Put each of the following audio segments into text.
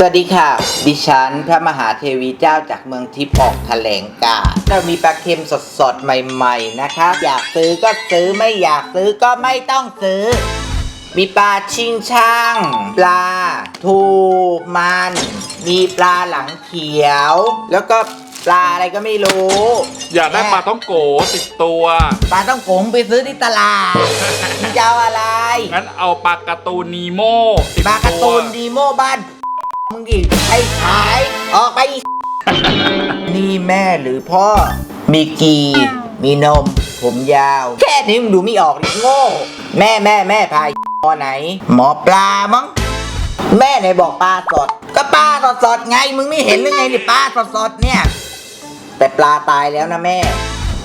สวัสดีค่ะ ดิฉันพระมหาเทวีเจ้าจากเมืองทิพย์ออกแถลงการณ์เรามีปลาเค็มสดๆ ใหม่ๆ นะคะ อยากซื้อก็ซื้อไม่อยากซื้อก็ไม่ต้องซื้อ มีปลาชิงช่าง ปลา ทูมัน มีปลาหลังเขียว แล้วก็ปลาอะไรก็ไม่รู้ อยากได้ปลาต้องโกติดตัว ปลาต้องโกงไปซื้อที่ตลาดมึงจะเอาอะไร งั้นเอาปลาการ์ตูนนีโมติดปลาการ์ตัตูวนดีโมบ้าน มึงดิไอ้ขาย ออกไปอีนี่แม่หรือพ่อ มีกีมีนม ผมยาว แค่นี้มึงดูไม่ออกดิโง่ แม่แม่แม่พายหมอไหน หมอปลามั้ง แม่ไหนบอกปลาสด ก็ปลาสดสดไง มึงไม่เห็นหรือไงนี่ปลาสดสดเนี่ย แต่ปลาตายแล้วนะแม่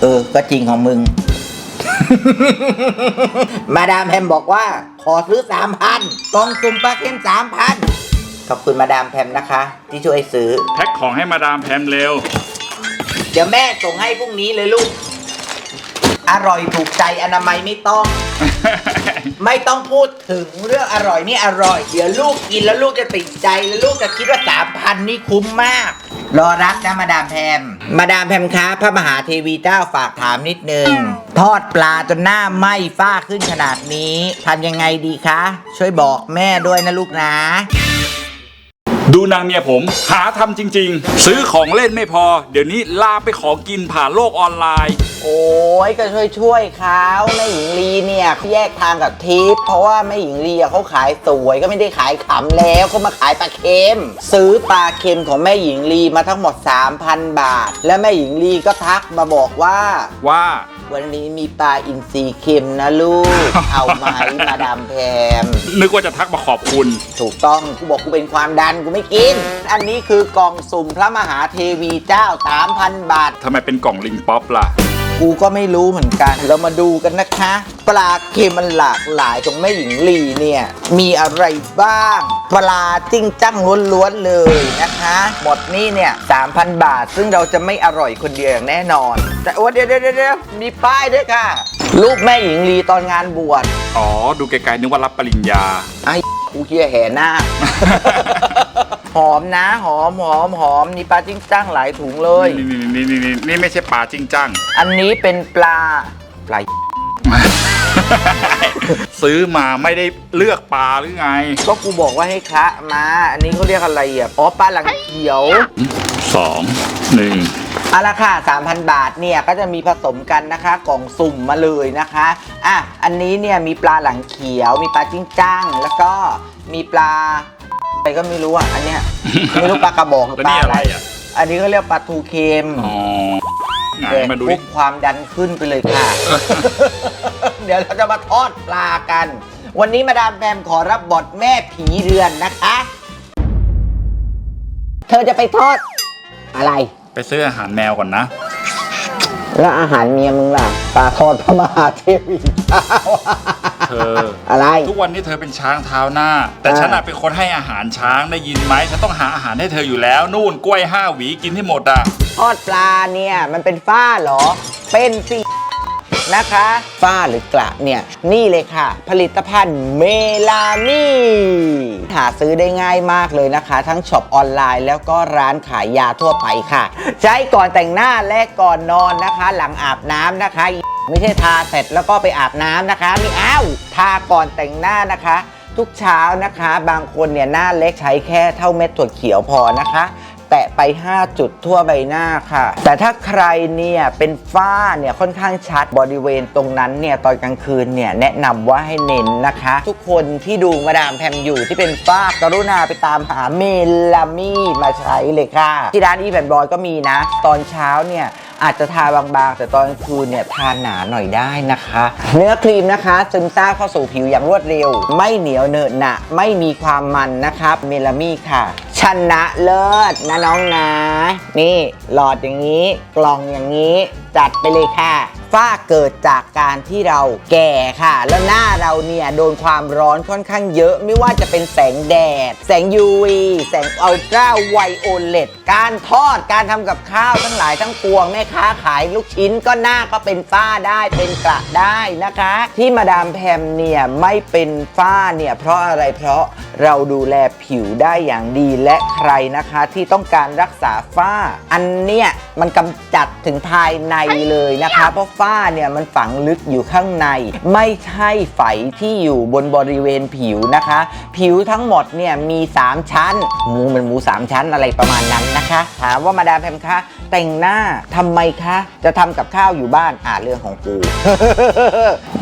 เออ ก็จริงของมึง มาดามแพมบอกว่า ขอซื้อสามพันกองสุ่มปลาเค็มสามพัน ขอบคุณมาดามแพมนะคะ ที่ช่วยซื้อ แพ็คของให้มาดามแพมเร็ว เดี๋ยวแม่ส่งให้พรุ่งนี้เลยลูก อร่อยถูกใจอนามัยไม่ต้อง ไม่ต้องพูดถึงเรื่องอร่อยนี่อร่อย เดี๋ยวลูกกินแล้วลูกจะติดใจแล้วลูกจะคิดว่าสามพันนี่คุ้มมาก รอรับนะมาดามแพม มาดามแพมคะพระมหาเทวีเจ้าฝากถามนิดนึง ทอดปลาจนหน้าไหม้ฝ้าขึ้นขนาดนี้ทำยังไงดีคะ ช่วยบอกแม่ด้วยนะลูกนะ ดูนางเมียผม หาทำจริง ๆ ซื้อของเล่นไม่พอ เดี๋ยวนี้ลามไปของกินผ่านโลกออนไลน์ โอ้ยก็ช่วยช่วยเขาแม่หญิงลีเนี่ยเขาแยกทางกับทิพย์เพราะว่าแม่หญิงลีอะเขาขายสวยก็ไม่ได้ขายขำแล้วเขามาขายปลาเค็ม ซื้อปลาเค็มของแม่หญิงลีมาทั้งหมด 3,000 บาท แล้วแม่หญิงลีก็ทักมาบอกว่า ว่า วันนี้มีปลาอินทรีเค็มนะลูก เอาไหมมาดามแพม นึกว่าจะทักมาขอบคุณ ถูกต้องกูบอกกูเป็นความดันกูไม่กิน อันนี้คือกล่องสุ่มพระมหาเทวีเจ้า 3,000 บาท ทำไมเป็นกล่องลิงป๊อปล่ะ กูก็ไม่รู้เหมือนกัน เรามาดูกันนะคะ ปลาเค็มมันหลากหลายของแม่หญิงลีเนี่ย มีอะไรบ้าง ปลาจิ้งจั้งล้วนๆเลยนะคะ หมดนี่เนี่ย3,000บาท ซึ่งเราจะไม่อร่อยคนเดียวอย่างแน่นอน แต่ว่าเดี๋ยวเดี๋ยวเดี๋ยวมีป้ายด้วยค่ะ รูปแม่หญิงลีตอนงานบวชอ๋อ ดูไกลๆนึกว่ารับปริญญาไอ้กูเคียแห่หน้า หอมนะหอมหอมหอมนี่ปลาจิ้งจั้งหลายถุงเลยนี่นี่นี่นี่นี่ไม่ใช่ปลาจริงจัง อันนี้เป็นปลาปลาซื้อมาไม่ได้เลือกปลาหรือไง ก็กูบอกว่าให้คะมา อันนี้เขาเรียกอะไรอะอ๋อปลาหลังเขียว สอง หนึ่ง เอาละค่ะ 3,000 บาทเนี่ยก็จะมีผสมกันนะคะกล่องสุ่มมาเลยนะคะ อะ อันนี้เนี่ยมีปลาหลังเขียว มีปลาจิ้งจ้าง แล้วก็มีปลา อะไรก็ไม่รู้อะอันเนี้ยไม่รู้ปลากระบอกหรือแล้วปลานี่อะอะไรไรอะอันนี้ก็เรียกปลาทูเค็มอ๋อไหนมาดูปุ๊ดิบความดันขึ้นไปเลยค่ะ เดี๋ยวเราจะมาทอดปลากัน วันนี้มาดามแพมขอรับบทแม่ผีเรือนนะคะ เธอจะไปทอด อะไร ไปซื้ออาหารแมวก่อนนะ แล้วอาหารเมียมึงล่ะ ปลาทอดพระมหาเทวีเจ้า เธอ อะไร ทุกวันนี้เธอเป็นช้างเท้าหน้า แต่อ่าฉันน่ะเป็นคนให้อาหารช้างได้ยินไหมฉันต้องหาอาหารให้เธออยู่แล้ว นู่นกล้วยห้าหวีกินให้หมดอะ ทอดปลาเนี่ย มันเป็นฝ้าเหรอ เป็นสิ นะคะ ฝ้าหรือกระเนี่ย นี่เลยค่ะ ผลิตภัณฑ์เมลามีหาซื้อได้ง่ายมากเลยนะคะ ทั้งช็อปออนไลน์แล้วก็ร้านขายยาทั่วไปค่ะ ใช้ก่อนแต่งหน้าและก่อนนอนนะคะ หลังอาบน้ำนะคะ ไม่ใช่ทาเสร็จแล้วก็ไปอาบน้ำนะคะไม่เอาวทาก่อนแต่งหน้านะคะทุกเช้านะคะ บางคนเนี่ยหน้าเล็กใช้แค่เท่าเม็ดถั่วเขียวพอนะคะ แตะไป 5 จุดทั่วใบหน้าค่ะ แต่ถ้าใครเนี่ยเป็นฝ้าเนี่ยค่อนข้างชัดบริเวณตรงนั้นเนี่ยตอนกลางคืนเนี่ยแนะนำว่าให้เน้นนะคะ ทุกคนที่ดูมาดามแพมอยู่ที่เป็นฝ้ากรุณาไปตามหาเมลามี่มาใช้เลยค่ะ ที่ร้านอีแวนบอยก็มีนะ ตอนเช้าเนี่ยอาจจะทาบางๆ แต่ตอนคืนเนี่ยทาหนาหน่อยได้นะคะ เนื้อครีมนะคะซึมซาบเข้าสู่ผิวอย่างรวดเร็ว ไม่เหนียวเหนอะหนะ ไม่มีความมันนะครับเมลามี่ค่ะ ชนะเลิศนะน้องนะ นี่หลอดอย่างนี้กล่องอย่างนี้จัดไปเลยค่ะฝ้าเกิดจากการที่เราแก่ค่ะ แล้วหน้าเราเนี่ยโดนความร้อนค่อนข้างเยอะไม่ว่าจะเป็นแสงแดด แสง UV แสงอัลตราไวโอเลตการทอดการทำกับข้าวทั้งหลายทั้งปวงแม่ค้าขายลูกชิ้นก็หน้าก็เป็นฝ้าได้เป็นกระได้นะคะ ที่มาดามแพมเนี่ยไม่เป็นฝ้าเนี่ยเพราะอะไรเพราะเราดูแลผิวได้อย่างดีและและใครนะคะที่ต้องการรักษาฝ้า อันเนี้ยมันกำจัดถึงภายในเลยนะคะ เพราะฝ้าเนี่ยมันฝังลึกอยู่ข้างใน ไม่ใช่ไฝที่อยู่บนบริเวณผิวนะคะ ผิวทั้งหมดเนี่ยมี 3 ชั้น หมูเหมันหมู 3 ชั้นอะไรประมาณนั้นนะคะถามว่ามาดามแพมคะแต่งหน้าทำไมคะ จะทำกับข้าวอยู่บ้านอ่าเรื่องของกู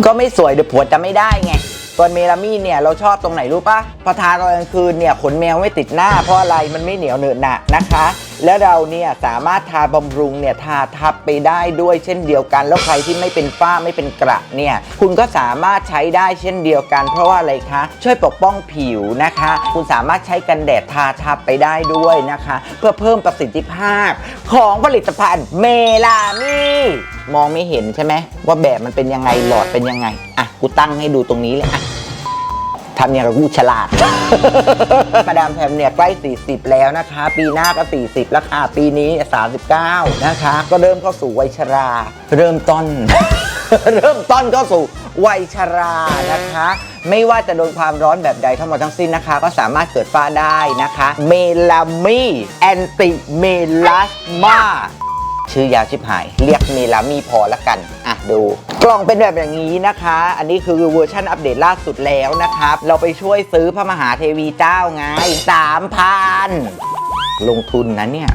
ก็ไม่สวยเดี๋ยวผัวจะไม่ได้ไง ตัวเมลามีนเนี่ยเราชอบตรงไหนรู้ปะพอทาตอนกลางคืนเนี่ยขนแมวไม่ติดหน้าเพราะอะไรมันไม่เหนียวเหนอะหนะนะคะ แล้วเราเนี่ยสามารถทาบำรุงเนี่ยทาทับไปได้ด้วยเช่นเดียวกัน แล้วใครที่ไม่เป็นฝ้าไม่เป็นกระเนี่ยคุณก็สามารถใช้ได้เช่นเดียวกัน เพราะว่าอะไรคะ ช่วยปกป้องผิวนะคะ คุณสามารถใช้กันแดดทาทับไปได้ด้วยนะคะ เพื่อเพิ่มประสิทธิภาพของผลิตภัณฑ์เมลามีมองไม่เห็นใช่ไหมว่าแบบมันเป็นยังไงหลอดเป็นยังไงอะกูตั้งให้ดูตรงนี้เลยอะ ทำอย่างกับกูฉลาด มาดามแพมเนี่ยใกล้ 40 แล้วนะคะ ปีหน้าก็ 40 แล้วค่ะ ปีนี้ 39 นะคะ ก็เริ่มเข้าสู่วัยชรา เริ่มต้น เริ่มต้นเข้าสู่วัยชรานะคะ ไม่ว่าจะโดนความร้อนแบบใดทั้งหมดทั้งสิ้นนะคะ ก็สามารถเกิดฝ้าได้นะคะ เมลามีแอนติเมลาสมาชื่อยาวชิบหาย เรียกเมลามีพอละกัน อะดู กล่องเป็นแบบอย่างนี้นะคะ อันนี้คือเวอร์ชันอัปเดตล่าสุดแล้วนะครับ เราไปช่วยซื้อพระมหาเทวีเจ้าไงสามพันลงทุนนะเนี่ย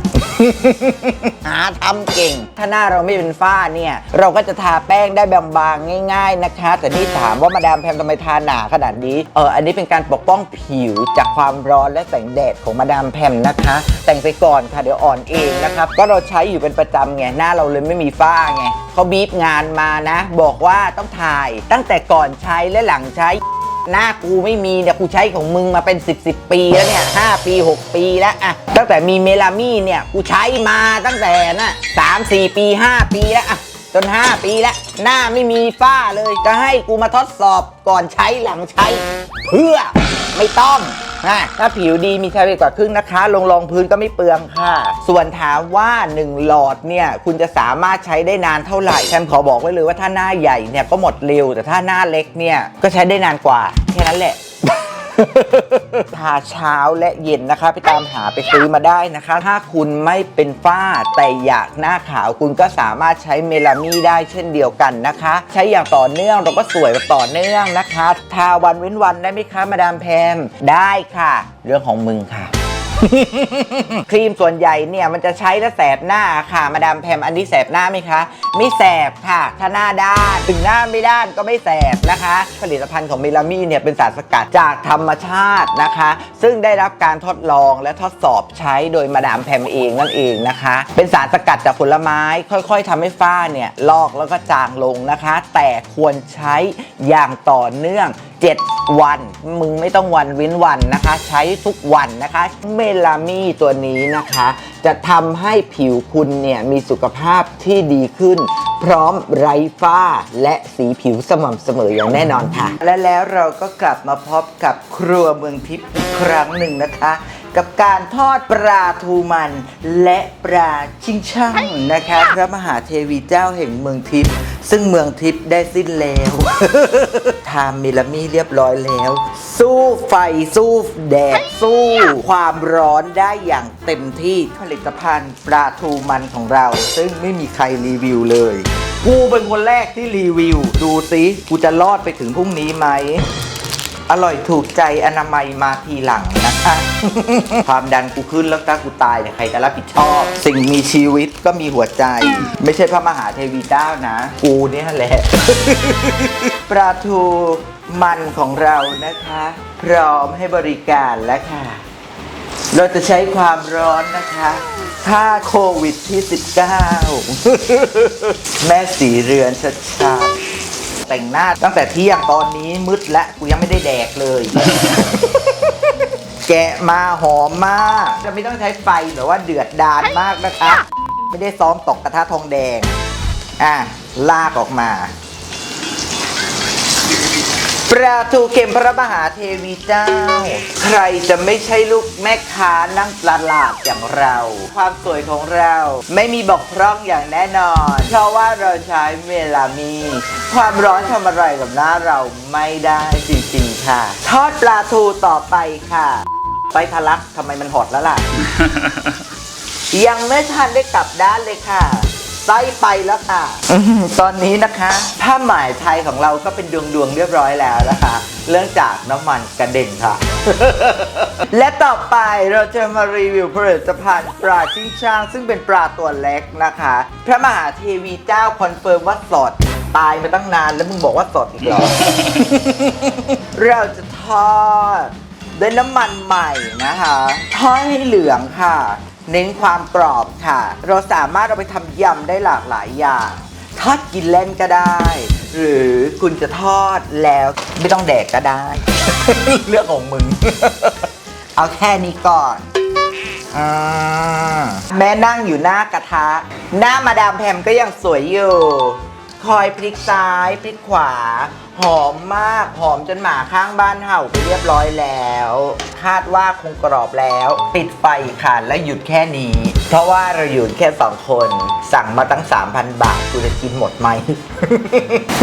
หาทำเก่ง ถ้าหน้าเราไม่เป็นฝ้าเนี่ย เราก็จะทาแป้งได้บางๆง่าย ๆนะคะ แต่นี่ถามว่ามาดามแพมทำไมทาหนาขนาดนี้เอออันนี้เป็นการปกป้องผิวจากความร้อนและแสงแดดของมาดามแพมนะคะ แต่งไปก่อนค่ะเดี๋ยวอ่อนเองนะครับก็เราใช้อยู่เป็นประจำไงหน้าเราเลยไม่มีฝ้าไงเขาบีบงานมานะ บอกว่าต้องถ่ายตั้งแต่ก่อนใช้และหลังใช้ หน้ากูไม่มีเนี่ยกูใช้ของมึงมาเป็น 10 10 ปีแล้วเนี่ย5ปี 6 ปีแล้วอะตั้งแต่มีเมลามีเนี่ยกูใช้มาตั้งแต่น่ะสามสี่ปี 5 ปีแล้วอะจน 5 ปีแล้ว หน้าไม่มีฝ้าเลยจะให้กูมาทดสอบก่อนใช้หลังใช้ เพื่อไม่ต้อง นะถ้าผิวดีมีใช้ไปกว่าครึ่งนะคะ ลงรองพื้นก็ไม่เปลืองค่ะ ส่วนถามว่า 1 หลอดเนี่ย คุณจะสามารถใช้ได้นานเท่าไหร่แชมขอบอกไว้เลยว่าถ้าหน้าใหญ่เนี่ยก็หมดเร็ว แต่ถ้าหน้าเล็กเนี่ยก็ใช้ได้นานกว่าแค่นั้นแหละ ทาเช้าและเย็นนะคะ ไปตามหาไปซื้อมาได้นะคะ ถ้าคุณไม่เป็นฝ้าแต่อยากหน้าขาวคุณก็สามารถใช้เมลามีได้เช่นเดียวกันนะคะ ใช้อย่างต่อเนื่องเราก็สวยแบบต่อเนื่องนะคะ ทาวันเว้นวันได้ไหมคะมาดามแพมได้ค่ะ เรื่องของมึงค่ะ ครีมส่วนใหญ่เนี่ยมันจะใช้แล้วแสบหน้าค่ะ มาดามแพมอันนี้แสบหน้าไหมคะ ไม่แสบค่ะ ถ้าหน้าด้านถึงหน้าไม่ด้านก็ไม่แสบนะคะ ผลิตภัณฑ์ของเมลามีเนี่ยเป็นสารสกัดจากธรรมชาตินะคะ ซึ่งได้รับการทดลองและทดสอบใช้โดยมาดามแพมเองนั่นเองนะคะ เป็นสารสกัดจากผลไม้ค่อย ๆทำให้ฝ้าเนี่ยลอกแล้วก็จางลงนะคะ แต่ควรใช้อย่างต่อเนื่อง7 วัน มึงไม่ต้องวันเว้นวันนะคะ ใช้ทุกวันนะคะ เมลามีตัวนี้นะคะ จะทำให้ผิวคุณเนี่ยมีสุขภาพที่ดีขึ้น พร้อมไร้ฝ้าและสีผิวสม่ำเสมออย่างแน่นอนค่ะ และแล้วเราก็กลับมาพบกับครัวเมืองทิพย์อีกครั้งหนึ่งนะคะ กับการทอดปลาทูมัน และปลาชิงช่างนะคะ พระมหาเทวีเจ้าแห่งเมืองทิพย์ ซึ่งเมืองทิพย์ได้สิ้นแล้วทาเมลามี่เรียบร้อยแล้ว สู้ไฟสู้แดดสู้ ความร้อนได้อย่างเต็มที่ผลิตภัณฑ์ปลาทูมันของเรา ซึ่งไม่มีใครรีวิวเลย กูเป็นคนแรกที่รีวิว ดูสิกูจะรอดไปถึงพรุ่งนี้ไหม อร่อยถูกใจอนามัยมาทีหลังนะคะ ความดันกูขึ้นแล้วถ้ากูตายเนี่ยใครจะรับผิดชอบ สิ่งมีชีวิตก็มีหัวใจ ไม่ใช่พระมหาเทวีเจ้านะ กูเนี่ยแหละ ปลาทูมันของเรานะคะ พร้อมให้บริการแล้วค่ะ เราจะใช้ความร้อนนะคะฆ่าโควิดที่ 19 แม่สีเรือนชัดๆ แต่งหน้า ตั้งแต่เที่ยงตอนนี้มืดและกูยังไม่ได้แดกเลย แกะมาหอมมาก จะไม่ต้องใช้ไฟหรือว่าเดือดดานมากนะคะ ไม่ได้ซ้อมตกกระทะทองแดง อะลากออกมา ปลาทูเค็มพระมหาเทวีเจ้า ใครจะไม่ใช่ลูกแม่ค้านั่งตลาดอย่างเรา ความสวยของเราไม่มีบกพร่องอย่างแน่นอน เพราะว่าเราใช้เมลามี ความร้อนทำอะไรกับหน้าเราไม่ได้จริงๆค่ะ ทอดปลาทูต่อไปค่ะไส้ทะลักทำไมมันหดแล้วล่ะ ยังไม่ทันได้กลับด้านเลยค่ะ ไส้ไปแล้วค่ะอื้อหือตอนนี้นะคะผ้าหมายไทยของเราก็เป็นดวงดวงๆเรียบร้อยแล้วนะคะ เรื่องจากน้ำมันกระเด็นค่ะ และต่อไปเราจะมารีวิวผลิตภัณฑ์ปลาจิ้งช่าง ซึ่งเป็นปลาตัวเล็กนะคะ พระมหาเทวีเจ้าคอนเฟิร์มว่าสดตายมาตั้งนานแล้วมึงบอกว่าสดอีกเหรอ เราจะทอดด้วยน้ำมันใหม่นะคะ ทอดให้เหลืองค่ะ เน้นความกรอบค่ะ เราสามารถเอาไปทำยำได้หลากหลายอย่าง ทอดกินเล่นก็ได้ หรือคุณจะทอดแล้วไม่ต้องแดกก็ได้ เรื่องของมึง เอาแค่นี้ก่อนอาแม่นั่งอยู่หน้ากระทะ หน้ามาดามแพมก็ยังสวยอยู่ คอยพลิกซ้ายพลิกขวา หอมมาก หอมจนหมาข้างบ้านเห่าไปเรียบร้อยแล้ว คาดว่าคงกรอบแล้ว ปิดไฟค่ะและหยุดแค่นี้ เพราะว่าเราอยู่แค่สองคน สั่งมาตั้ง 3,000 บาทกูจะกินหมดไหม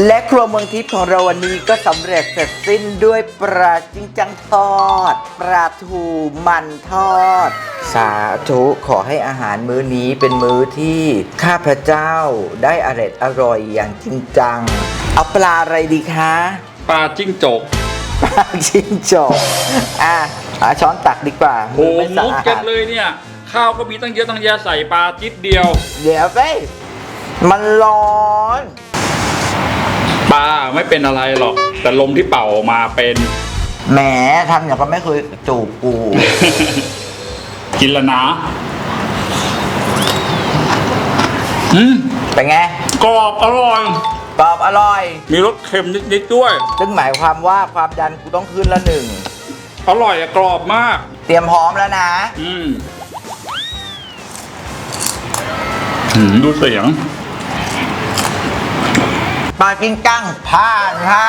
และครัวเมืองทิพย์ของเราวันนี้ก็สำเร็จเสร็จสิ้นด้วยปลาจิ้งจังทอดปลาทูมันทอด สาธุขอให้อาหารมื้อนี้เป็นมื้อที่ข้าพระเจ้าได้อร่อยอร่อยอย่างจริงจัง เอาปลาอะไรดีคะปลาจิ้งจกปลาชิงจกอะหาช้อนตักดีกว่าโอ้ไม่มุสะกอากันดเลยเนี่ย ข้าวก็มีตั้งเยอะตั้งแยะใส่ปลาจิ๊ดเดียว เดี๋ยวไปมันร้อนปลาไม่เป็นอะไรหรอก แต่ลมที่เป่าออกมาเป็น แหมทำอย่างก็ไม่เคยจูบกู กินแล้วนะอืมเป็นไงกรอบอร่อย กรอบอร่อย มีรสเค็มนิดๆด้วย ซึ่งหมายความว่าความดันกูต้องขึ้นละหนึ่ง อร่อยอะกรอบมาก เตรียมพร้อมแล้วนะ อืมหืมดูเสียง ปลากิ้งกั้งผ่านค่ะ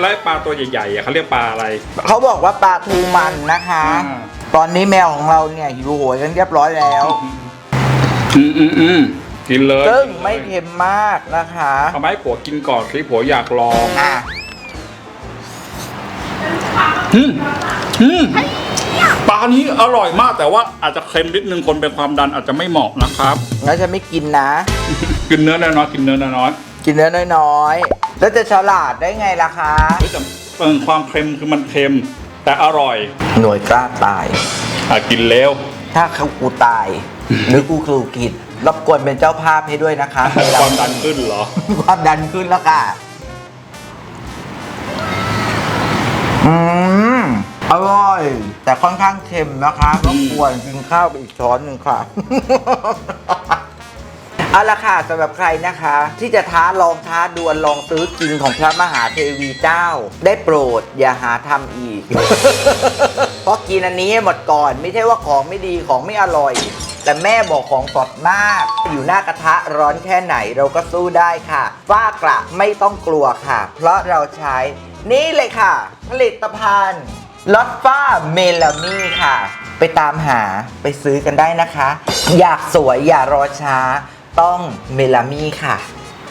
ไล่ปลาตัวใหญ่ๆอะเขาเรียกปลาอะไร เขาบอกว่าปลาทูมันนะคะ อ่า ตอนนี้แมวของเราเนี่ยหิวโหยกันเรียบร้อยแล้ว อืมอืมอืม กินเลยซึ่งไม่เค็มมากนะคะเอามาให้ผัวกินก่อนสิผัวอยากลองอะอืมอืมปลานี้อร่อยมากแต่ว่าอาจจะเค็มนิดนึงคนเป็นความดันอาจจะไม่เหมาะนะครับงั้นจะไม่กินนะ กินเนื้อน้อยๆกินเนื้อน้อยกินเนื้อน้อยๆแล้วจะฉลาดได้ไงล่ะคะๆเฮ้ยแต่เออความเค็มคือมันเค็ม แต่อร่อย หน่วยกล้าตายอะกินเร็วถ้าเขากูตาย หรือกูครูกิด รบกวนเป็นเจ้าภาพให้ด้วยนะคะความดันขึ้นเหรอ ความดันขึ้นแล้วค่ะ อืม อร่อย แต่ค่อนข้างเค็มนะคะรบกวนกินข้าวไปอีกช้อนหนึ่งค่ะ เอาละค่ะสำหรับใครนะคะ ที่จะท้าลองท้าดวลลองซื้อกินของพระมหาเทวีเจ้า ได้โปรดอย่าหาทำอีก เพราะกินอันนี้ให้หมดก่อน ไม่ใช่ว่าของไม่ดีของไม่อร่อย แต่แม่บอกของสดมาก อยู่หน้ากระทะร้อนแค่ไหนเราก็สู้ได้ค่ะ ฝ้ากระไม่ต้องกลัวค่ะ เพราะเราใช้นี่เลยค่ะ ผลิตภัณฑ์ลดฝ้าเมลามีค่ะ ไปตามหาไปซื้อกันได้นะคะ อยากสวยอย่ารอช้าต้องเมลามีค่ะ